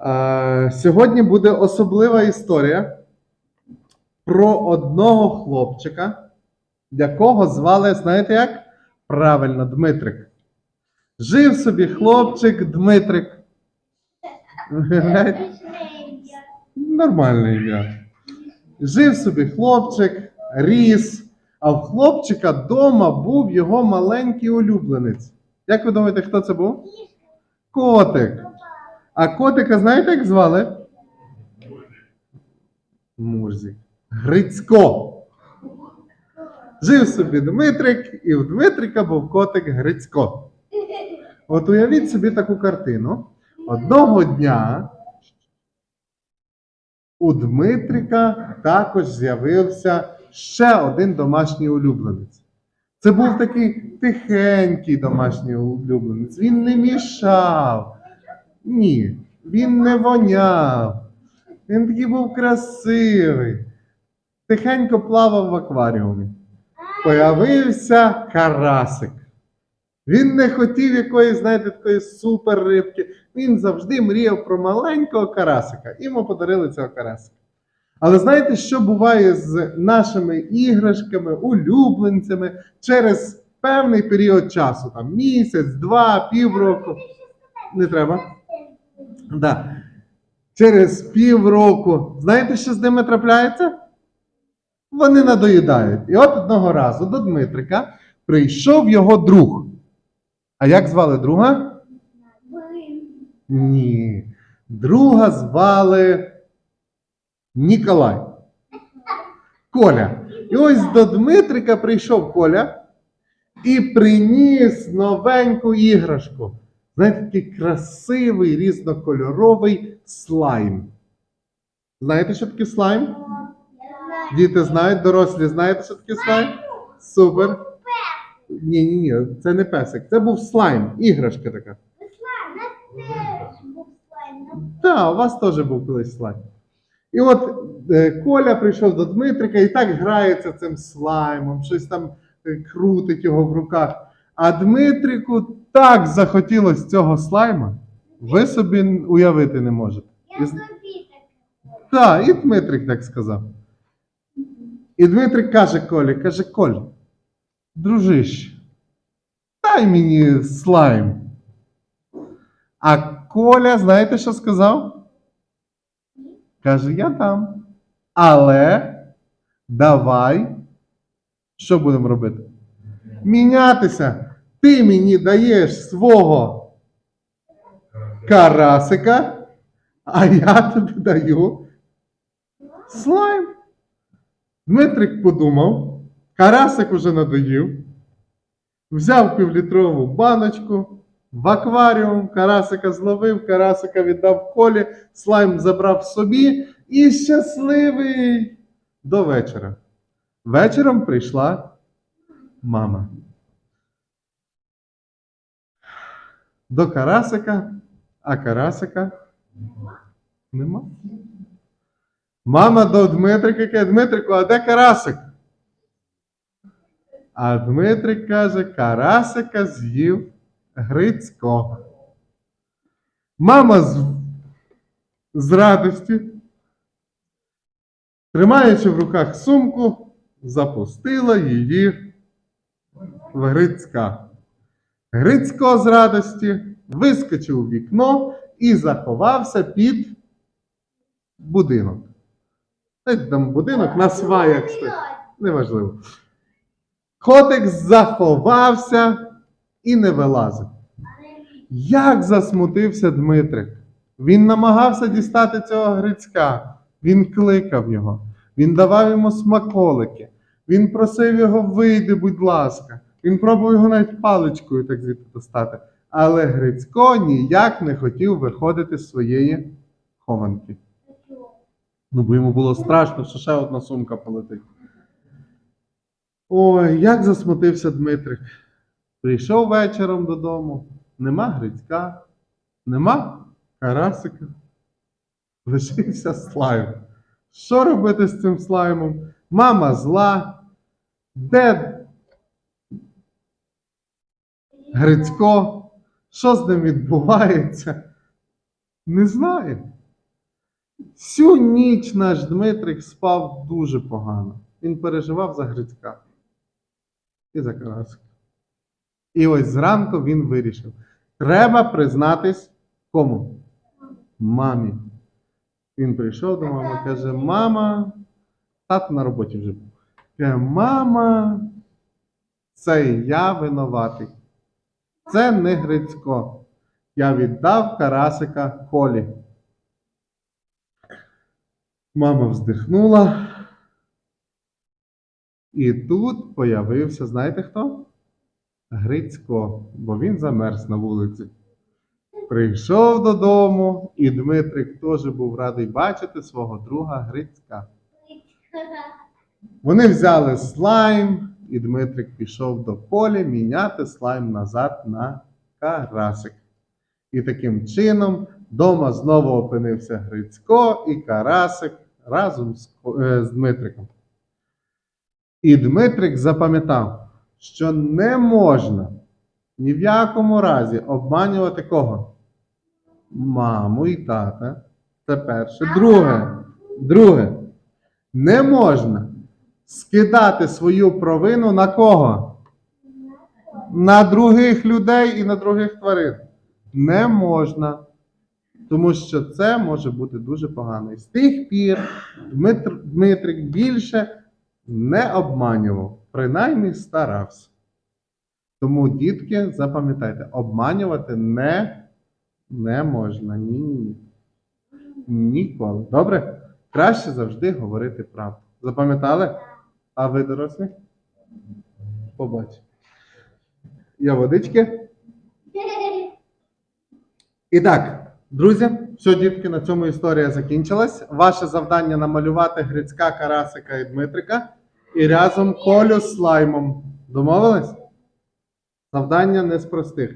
Е, Сьогодні буде особлива історія про одного хлопчика, якого звали, знаєте як? Правильно, Дмитрик. Жив собі хлопчик Дмитрик. Нормальне ім'я. Жив собі хлопчик, ріс, а в хлопчика вдома був його маленький улюбленець. Як ви думаєте, хто це був? Котик. А котика знаєте, як звали? Мурзик. Грицько. Жив собі Дмитрик, і в Дмитрика був котик Грицько. От уявіть собі таку картину. Одного дня у Дмитрика також з'явився ще один домашній улюбленець. Це був такий тихенький домашній улюбленець. Він не мішав. Ні, він не воняв. Він такий був красивий. Тихенько плавав в акваріумі. Появився карасик. Він не хотів якоїсь, знаєте, такої супер рибки. Він завжди мріяв про маленького карасика. І йому подарили цього карасика. Але знаєте, що буває з нашими іграшками, улюбленцями через певний період часу? Там місяць, два, півроку. Не треба. Да. Через півроку. Знаєте, що з ними трапляється? Вони надоїдають. І от одного разу до Дмитрика прийшов його друг. А як звали друга? Ні. Друга звали Ніколай. Коля. І ось до Дмитрика прийшов Коля і приніс новеньку іграшку. Знаєте, такий красивий різнокольоровий слайм. Знаєте, що таке слайм? Діти знають, дорослі знаєте, що таке слайм? Супер. Ні, ні, ні, це не песик. Це був слайм, іграшка така. Так, у вас теж був колись слайм. І от е, Коля прийшов до Дмитрика і так грається цим слаймом, щось там е, крутить його в руках. А Дмитрику так захотілося цього слайма, ви собі уявити не можете. І з- Так, і Дмитрик так сказав. І Дмитрик каже Колі, каже, Коль, дружище, дай мені слайм. А Коля, знаєте, що сказав? Каже, я дам. Але давай. Що будемо робити? Мінятися. Ти мені даєш свого карасика, а я тобі даю слайм. Дмитрик подумав, карасик уже надоїв, взяв півлітрову баночку, в акваріум карасика зловив, карасика віддав колі, слайм забрав собі і щасливий до вечора. Вечором прийшла мама. До карасика, а карасика нема. Мама до Дмитрика каже, Дмитрику, а де карасик? А Дмитрик каже, карасика з'їв Грицько. Мама з, з радості, тримаючи в руках сумку, запустила її в Грицька. Грицько з радості вискочив у вікно і заховався під будинок. Там будинок на сваях. Неважливо. Котик заховався і не вилазив. Як засмутився Дмитрик. Він намагався дістати цього Грицька. Він кликав його, він давав йому смаколики, він просив його вийди, будь ласка. Він пробував його навіть паличкою так звідти достати. Але Грицько ніяк не хотів виходити з своєї хованки. Ну, бо йому було страшно, що ще одна сумка полетить. Ой, як засмутився Дмитрик. Прийшов вечором додому, нема Грицька, нема Карасика. Лишився слайм. Що робити з цим слаймом? Мама зла. Де Грицько? Що з ним відбувається? Не знаю. Всю ніч наш Дмитрик спав дуже погано. Він переживав за Грицька і за Карасика. І ось зранку він вирішив: треба признатись кому? Мамі. Він прийшов до мами, каже: Мама, тато на роботі вже був. Каже, мама, це я винуватий. Це не Грицько. Я віддав Карасика Колі. Мама вздихнула. І тут появився, знаєте хто? Грицько, бо він замерз на вулиці. Прийшов додому, і Дмитрик теж був радий бачити свого друга Грицька. Вони взяли слайм, і Дмитрик пішов до поля міняти слайм назад на карасик. І таким чином дома знову опинився Грицько і Карасик разом з, е, з Дмитриком. І Дмитрик запам'ятав, що не можна ні в якому разі обманювати кого? Маму і тата. Це перше. Друге. Друге. Не можна скидати свою провину на кого? На других людей і на других тварин. Не можна. Тому що це може бути дуже погано. І з тих пір Дмитр, Дмитрик більше не обманював, принаймні старався. Тому, дітки, запам'ятайте, обманювати не, не можна. Ні, ні, ні. Ніколи. Добре? Краще завжди говорити правду. Запам'ятали? А ви дорослі? Побачимо. Я водички. І так, друзі, все, дітки, на цьому історія закінчилась. Ваше завдання намалювати Грицька, Карасика і Дмитрика і разом колю з слаймом. Домовились? Завдання не з простих.